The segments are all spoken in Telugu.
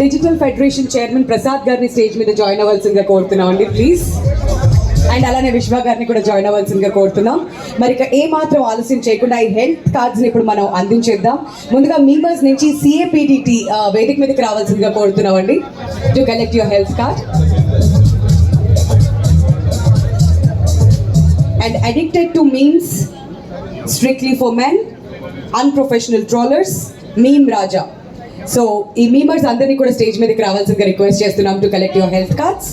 డిజిటల్ ఫెడరేషన్ చైర్మన్ ప్రసాద్ గారిని స్టేజ్ మీద జాయిన్ అవ్వాల్సిందిగా కోరుతున్నాం అండి ప్లీజ్. అండ్ అలానే విశ్వ గారిని కూడా జాయిన్ అవ్వాల్సిందిగా కోరుతున్నాం. మరి ఇక ఏ మాత్రం ఆలస్యం చేయకుండా ఈ హెల్త్ కార్డ్స్ని ఇప్పుడు మనం అందించేద్దాం. ముందుగా మీమర్స్ నుంచి సిఏపిడిటి వేదిక మీదకి రావాల్సిందిగా కోరుతున్నాం అండి. To collect your health card and addicted to memes strictly for men unprofessional trollers meme Raja so ఈ మీమర్స్ అందరినీ కూడా స్టేజ్ మీదకి రావాల్సిందిగా రిక్వెస్ట్ చేస్తున్నాం to collect your health cards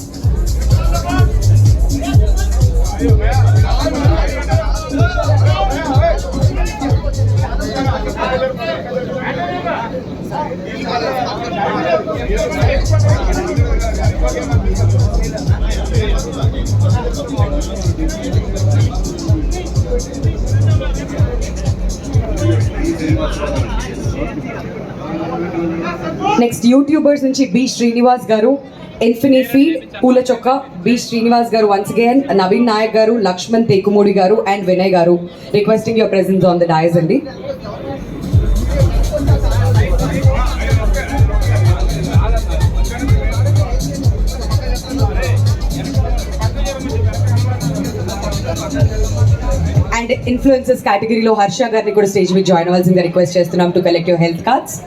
next youtubers నుంచి B Srinivas garu Infini Feed పూల చొక్క. బి శ్రీనివాస్ గారు వన్స్ అగైన్ నవీన్ నాయక్ గారు లక్ష్మణ్ తేకుమూడి గారు అండ్ వినయ్ గారు requesting your presence on the dais అండి. అండ్ ఇన్ఫ్లుయెన్సెస్ కేటగిరీలో హర్ష గారిని కూడా స్టేజ్ మీద జాయిన్ అవ్వాల్సిందిగా రిక్వెస్ట్ చేస్తున్నాం to collect your health cards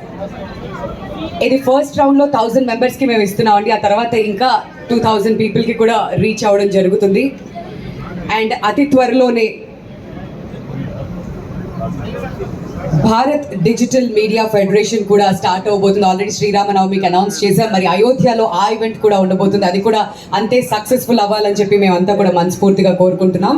ఇది ఫస్ట్ రౌండ్లో థౌజండ్ మెంబర్స్కి మేము ఇస్తున్నామండి. ఆ తర్వాత ఇంకా టూ థౌజండ్ పీపుల్కి కూడా రీచ్ అవ్వడం జరుగుతుంది. అండ్ అతి త్వరలోనే భారత్ డిజిటల్ మీడియా ఫెడరేషన్ కూడా స్టార్ట్ అవబోతుంది ఆల్రెడీ శ్రీరామనవమికి అనౌన్స్ చేశాం మరి అయోధ్యలో ఆ ఈవెంట్ కూడా ఉండబోతుంది. అది కూడా అంతే సక్సెస్ఫుల్ అవ్వాలని చెప్పి మేమంతా కూడా మనస్ఫూర్తిగా కోరుకుంటున్నాం.